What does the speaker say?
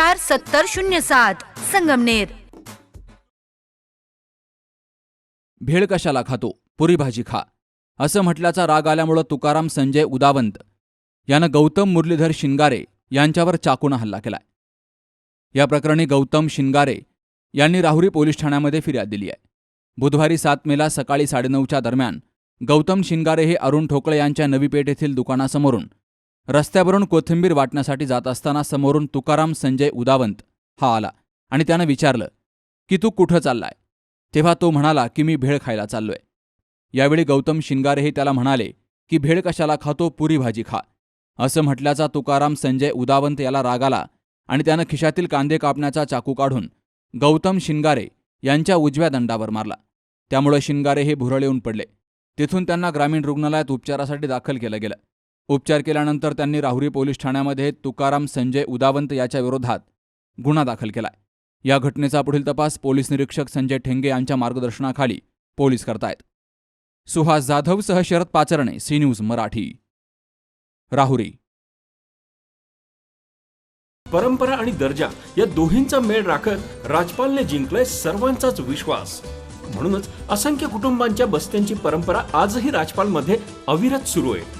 चार सत्तर शून्य सात संगमनेर. भेळ कशाला खातो? पुरी भाजी खा. असं म्हटल्याचा राग आल्यामुळं तुकाराम संजय उदावंत यानं गौतम मुरलीधर शिंगारे यांच्यावर चाकून हल्ला केलाय. या प्रकरणी गौतम शिंगारे यांनी राहुरी पोलीस ठाण्यामध्ये फिर्याद दिली आहे. बुधवारी सात मेला सकाळी साडेनऊच्या दरम्यान गौतम शिंगारे हे अरुण ठोकळे यांच्या नवी पेठ येथील दुकानासमोरून रस्त्यावरून कोथिंबीर वाटण्यासाठी जात असताना समोरून तुकाराम संजय उदावंत हा आला आणि त्यानं विचारलं की तू कुठं चाललाय? तेव्हा तो म्हणाला की मी भेळ खायला चाललोय. यावेळी गौतम शिंगारेही त्याला म्हणाले की भेळ कशाला खातो? पुरी भाजी खा. असं म्हटल्याचा तुकाराम संजय उदावंत याला राग आला आणि त्यानं खिशातील कांदे कापण्याचा चाकू काढून गौतम शिंगारे यांच्या उजव्या दंडावर मारला. त्यामुळे शिंगारे हे भुरळ येऊन पडले. तिथून त्यांना ग्रामीण रुग्णालयात उपचारासाठी दाखल केलं गेलं. उपचार केल्यानंतर त्यांनी राहुरी पोलीस ठाण्यामध्ये तुकाराम संजय उदावंत याच्या विरोधात गुन्हा दाखल केलाय. या घटनेचा पुढील तपास पोलीस निरीक्षक संजय ठेंगे यांच्या मार्गदर्शनाखाली पोलीस करतायत. सुहास जाधवसह शरद पाचरणे सी न्यूज मराठी. राहुरी. परंपरा आणि दर्जा या दोहींचा मेळ राखत राजपालने जिंकलाय सर्वांचाच विश्वास. म्हणूनच असंख्य कुटुंबांच्या बस्त्यांची परंपरा आजही राजपालमध्ये अविरत सुरू आहे.